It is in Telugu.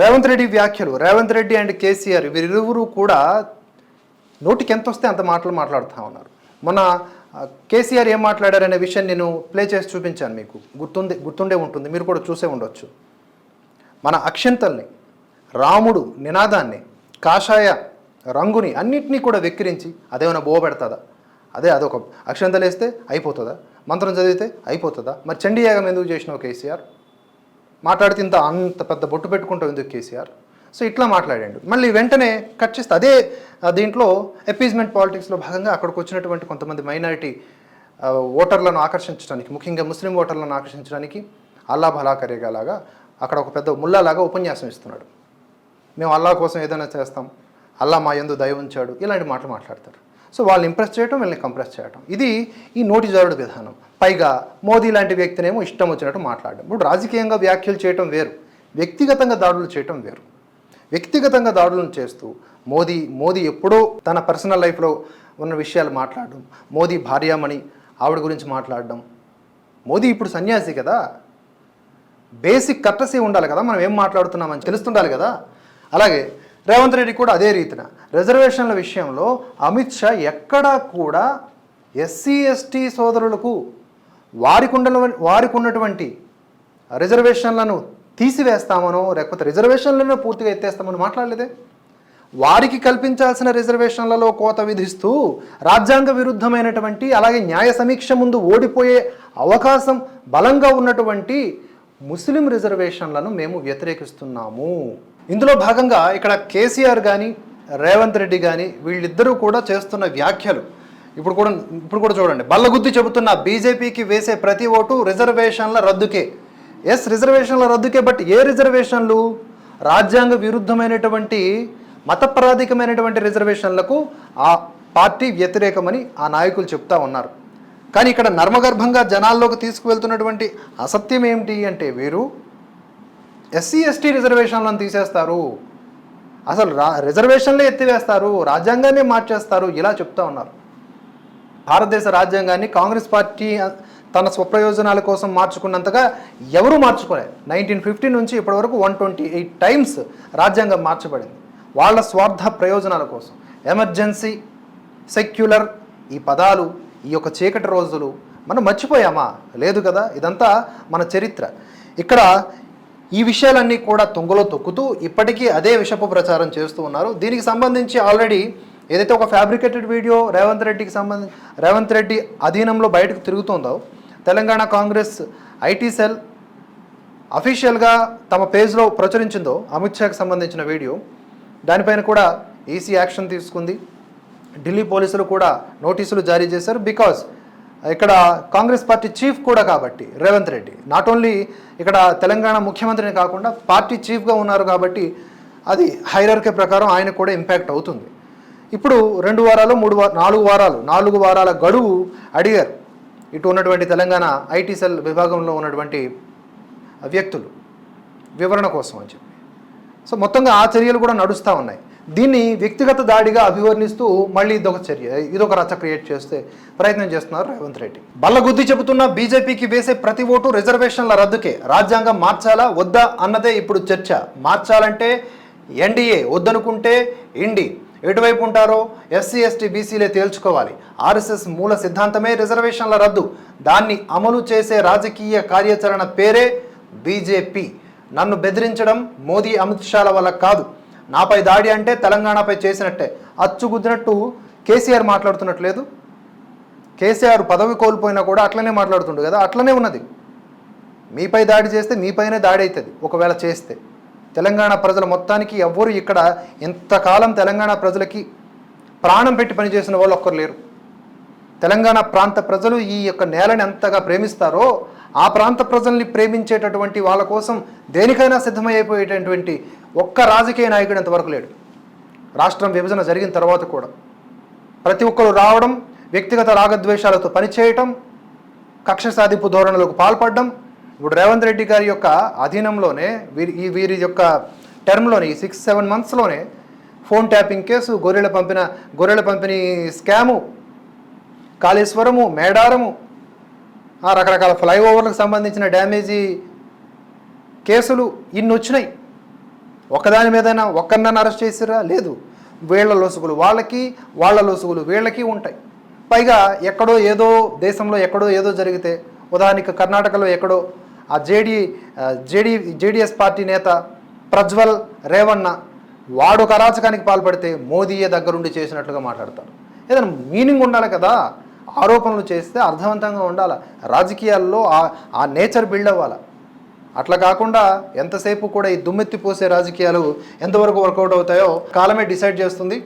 రేవంత్ రెడ్డి వ్యాఖ్యలు రేవంత్ రెడ్డి అండ్ కేసీఆర్ వీరిరువురు కూడా నోటికి ఎంత వస్తే అంత మాటలు మాట్లాడుతూ ఉన్నారు. మొన్న కేసీఆర్ ఏం మాట్లాడారనే విషయం నేను ప్లే చేసి చూపించాను మీకు. గుర్తుండే గుర్తుండే ఉంటుంది. మీరు కూడా చూసే ఉండొచ్చు. మన అక్షంతల్ని రాముడు నినాదాన్ని కాషాయ రంగుని అన్నిటినీ కూడా వెక్కిరించి అదేమైనా బోవ పెడతాదా? అదే అదొక అక్షంతలు వేస్తే అయిపోతుందా? మంత్రం చదివితే అయిపోతుందా? మరి చండీయాగం ఎందుకు చేసినావు కేసీఆర్? మాట్లాడితే ఇంత అంత పెద్ద బొట్టు పెట్టుకుంటాం ఎందుకు కేసీఆర్? సో ఇట్లా మాట్లాడాడు. మళ్ళీ వెంటనే కట్ చేస్తే. అదే దీంట్లో అపీజ్మెంట్ పాలిటిక్స్లో భాగంగా అక్కడికి వచ్చినటువంటి కొంతమంది మైనారిటీ ఓటర్లను ఆకర్షించడానికి ముఖ్యంగా ముస్లిం ఓటర్లను ఆకర్షించడానికి అల్లా భలా కరేగాలాగా అక్కడ ఒక పెద్ద ముల్లాలాగా ఉపన్యాసం ఇస్తున్నాడు. మేము అల్లా కోసం ఏదైనా చేస్తాం. అల్లా మా ఎందు దయ ఉంచాడు. ఇలాంటి మాటలు మాట్లాడతారు. సో వాళ్ళు ఇంప్రెస్ చేయటం వీళ్ళని కంప్రెస్ చేయటం. ఇది ఈ నోటిజారుడు విధానం. పైగా మోదీ లాంటి వ్యక్తినేమో ఇష్టం వచ్చినట్టు మాట్లాడడం. ఇప్పుడు రాజకీయంగా వ్యాఖ్యలు చేయటం వేరు. వ్యక్తిగతంగా దాడులు చేయటం వేరు. వ్యక్తిగతంగా దాడులను చేస్తూ మోదీ మోదీ ఎప్పుడో తన పర్సనల్ లైఫ్లో ఉన్న విషయాలు మాట్లాడడం మోదీ భార్యామణి ఆవిడ గురించి మాట్లాడడం. మోదీ ఇప్పుడు సన్యాసి కదా. బేసిక్ కట్టసీ ఉండాలి కదా. మనం ఏం మాట్లాడుతున్నామని తెలుస్తుండాలి కదా. అలాగే రేవంత్ రెడ్డి కూడా అదే రీతిన. రిజర్వేషన్ల విషయంలో అమిత్ షా ఎక్కడా కూడా ఎస్సీ ఎస్టీ సోదరులకు వారికి వారికున్నటువంటి వారికి ఉన్నటువంటి రిజర్వేషన్లను తీసివేస్తామనో లేకపోతే రిజర్వేషన్లను పూర్తిగా ఎత్తేస్తామని మాట్లాడలేదే? వారికి కల్పించాల్సిన రిజర్వేషన్లలో కోత విధిస్తూ రాజ్యాంగ విరుద్ధమైనటువంటి అలాగే న్యాయ సమీక్ష ముందు ఓడిపోయే అవకాశం బలంగా ఉన్నటువంటి ముస్లిం రిజర్వేషన్లను మేము వ్యతిరేకిస్తున్నాము. ఇందులో భాగంగా ఇక్కడ కేసీఆర్ కానీ రేవంత్ రెడ్డి కానీ వీళ్ళిద్దరూ కూడా చేస్తున్న వ్యాఖ్యలు. ఇప్పుడు కూడా ఇప్పుడు కూడా చూడండి. బల్లగుద్ది చెబుతున్న బీజేపీకి వేసే ప్రతి ఓటు రిజర్వేషన్ల రద్దుకే. ఎస్ రిజర్వేషన్ల రద్దుకే బట్ ఏ రిజర్వేషన్లు? రాజ్యాంగ విరుద్ధమైనటువంటి మతపరాధికమైనటువంటి రిజర్వేషన్లకు ఆ పార్టీ వ్యతిరేకమని ఆ నాయకులు చెప్తా ఉన్నారు. కానీ ఇక్కడ నర్మగర్భంగా జనాల్లోకి తీసుకువెళ్తున్నటువంటి అసత్యం ఏమిటి అంటే వీరు ఎస్సీ ఎస్టీ రిజర్వేషన్లను తీసేస్తారు. అసలు రా రిజర్వేషన్లే ఎత్తివేస్తారు. రాజ్యాంగాన్ని మార్చేస్తారు. ఇలా చెప్తా ఉన్నారు. భారతదేశ రాజ్యాంగాన్ని కాంగ్రెస్ పార్టీ తన స్వప్రయోజనాల కోసం మార్చుకున్నంతగా ఎవరూ మార్చుకోలేదు. నైన్టీన్ ఫిఫ్టీ నుంచి ఇప్పటివరకు వన్ ట్వంటీ ఎయిట్ టైమ్స్ రాజ్యాంగం మార్చబడింది. వాళ్ళ స్వార్థ ప్రయోజనాల కోసం. ఎమర్జెన్సీ సెక్యులర్ ఈ పదాలు ఈ యొక్క చీకటి రోజులు మనం మర్చిపోయామా? లేదు కదా? ఇదంతా మన చరిత్ర. ఇక్కడ ఈ విషయాలన్నీ కూడా తుంగలో తొక్కుతూ ఇప్పటికీ అదే విషపు ప్రచారం చేస్తూ ఉన్నారు. దీనికి సంబంధించి ఆల్రెడీ ఏదైతే ఒక ఫ్యాబ్రికేటెడ్ వీడియో రేవంత్ రెడ్డికి సంబంధించి రేవంత్ రెడ్డి అధీనంలో బయటకు తిరుగుతుందో తెలంగాణ కాంగ్రెస్ ఐటీ సెల్ అఫీషియల్గా తమ పేజ్లో ప్రచురించిందో అమిత్ షాకి సంబంధించిన వీడియో దానిపైన కూడా ఈసీ యాక్షన్ తీసుకుంది. ఢిల్లీ పోలీసులు కూడా నోటీసులు జారీ చేశారు బికాజ్ ఇక్కడ కాంగ్రెస్ పార్టీ చీఫ్ కూడా కాబట్టి రేవంత్ రెడ్డి. నాట్ ఓన్లీ ఇక్కడ తెలంగాణ ముఖ్యమంత్రిని కాకుండా పార్టీ చీఫ్గా ఉన్నారు కాబట్టి అది హైరర్కే ప్రకారం ఆయన కూడా ఇంపాక్ట్ అవుతుంది. ఇప్పుడు రెండు వారాలు మూడు వార నాలుగు వారాలు నాలుగు వారాల గడువు అడిగారు ఇటు ఉన్నటువంటి తెలంగాణ ఐటీ సెల్ విభాగంలో ఉన్నటువంటి వ్యక్తులు వివరణ కోసం అని చెప్పి. సో మొత్తంగా ఆ చర్యలు కూడా నడుస్తూ ఉన్నాయి. దీన్ని వ్యక్తిగత దాడిగా అభివర్ణిస్తూ మళ్ళీ ఇదొక చర్య ఇదొక రచ్చ క్రియేట్ చేస్తే ప్రయత్నం చేస్తున్నారు రేవంత్ రెడ్డి. బల్లగుద్ది చెబుతున్న బీజేపీకి వేసే ప్రతి ఓటు రిజర్వేషన్ల రద్దుకే రాజ్యాంగం మార్చాలా వద్దా అన్నదే ఇప్పుడు చర్చ. మార్చాలంటే ఎన్డీఏ వద్దనుకుంటే ఇండి ఎటువైపు ఉంటారో ఎస్సీ ఎస్టీ బీసీలే తేల్చుకోవాలి. ఆర్ఎస్ఎస్ మూల సిద్ధాంతమే రిజర్వేషన్ల రద్దు. దాన్ని అమలు చేసే రాజకీయ కార్యాచరణ పేరే బీజేపీ. నన్ను బెదిరించడం మోదీ అమిత్ షాల వల్ల కాదు. నాపై దాడి అంటే తెలంగాణపై చేసినట్టే. అచ్చుగుద్దినట్టు కేసీఆర్ మాట్లాడుతున్నట్లేదు కేసీఆర్ పదవి కోల్పోయినా కూడా అట్లనే మాట్లాడుతుండు కదా అట్లనే ఉన్నది. మీపై దాడి చేస్తే మీపైనే దాడి అవుతుంది ఒకవేళ చేస్తే. తెలంగాణ ప్రజల మొత్తానికి ఎవ్వరు ఇక్కడ ఇంతకాలం తెలంగాణ ప్రజలకి ప్రాణం పెట్టి పనిచేసిన వాళ్ళు ఒక్కరు లేరు. తెలంగాణ ప్రాంత ప్రజలు ఈ యొక్క నేలని ఎంతగా ప్రేమిస్తారో ఆ ప్రాంత ప్రజల్ని ప్రేమించేటటువంటి వాళ్ళ కోసం దేనికైనా సిద్ధమైపోయేటటువంటి ఒక్క రాజకీయ నాయకుడు ఇంతవరకు లేడు. రాష్ట్రం విభజన జరిగిన తర్వాత కూడా. ప్రతి ఒక్కరు రావడం వ్యక్తిగత రాగద్వేషాలతో పనిచేయటం కక్ష సాధింపు ధోరణులకు పాల్పడడం. ఇప్పుడు రేవంత్ రెడ్డి గారి యొక్క అధీనంలోనే వీరి ఈ వీరి యొక్క టర్మ్లోనే ఈ సిక్స్ సెవెన్ మంత్స్లోనే ఫోన్ ట్యాపింగ్ కేసు గొర్రెల పంపిన గొర్రెల పంపిణీ స్కాము కాళేశ్వరము మేడారము ఆ రకరకాల ఫ్లైఓవర్లకు సంబంధించిన డ్యామేజీ కేసులు ఇన్ని వచ్చినాయి. ఒకదాని మీదైనా ఒక్కరినైనా అరెస్ట్ చేసిరా? లేదు. వీళ్ళ లొసుగులు వాళ్ళకి వాళ్ళ లొసుగులు వీళ్ళకి ఉంటాయి. పైగా ఎక్కడో ఏదో దేశంలో ఎక్కడో ఏదో జరిగితే ఉదాహరణకి కర్ణాటకలో ఎక్కడో ఆ జేడీ జేడీ జేడిఎస్ పార్టీ నేత ప్రజ్వల్ రేవన్న వాడు ఒక అరాచకానికి పాల్పడితే మోదీయే దగ్గరుండి చేసినట్లుగా మాట్లాడతారు. ఏదైనా మీనింగ్ ఉండాలి కదా. ఆరోపణలు చేస్తే అర్థవంతంగా ఉండాలి. రాజకీయాల్లో ఆ- ఆ నేచర్ బిల్డ్ అవ్వాలి. అట్లా కాకుండా ఎంతసేపు కూడా ఈ దుమ్మెత్తి పోసే రాజకీయాలు ఎంతవరకు వర్కౌట్ అవుతాయో కాలమే డిసైడ్ చేస్తుంది.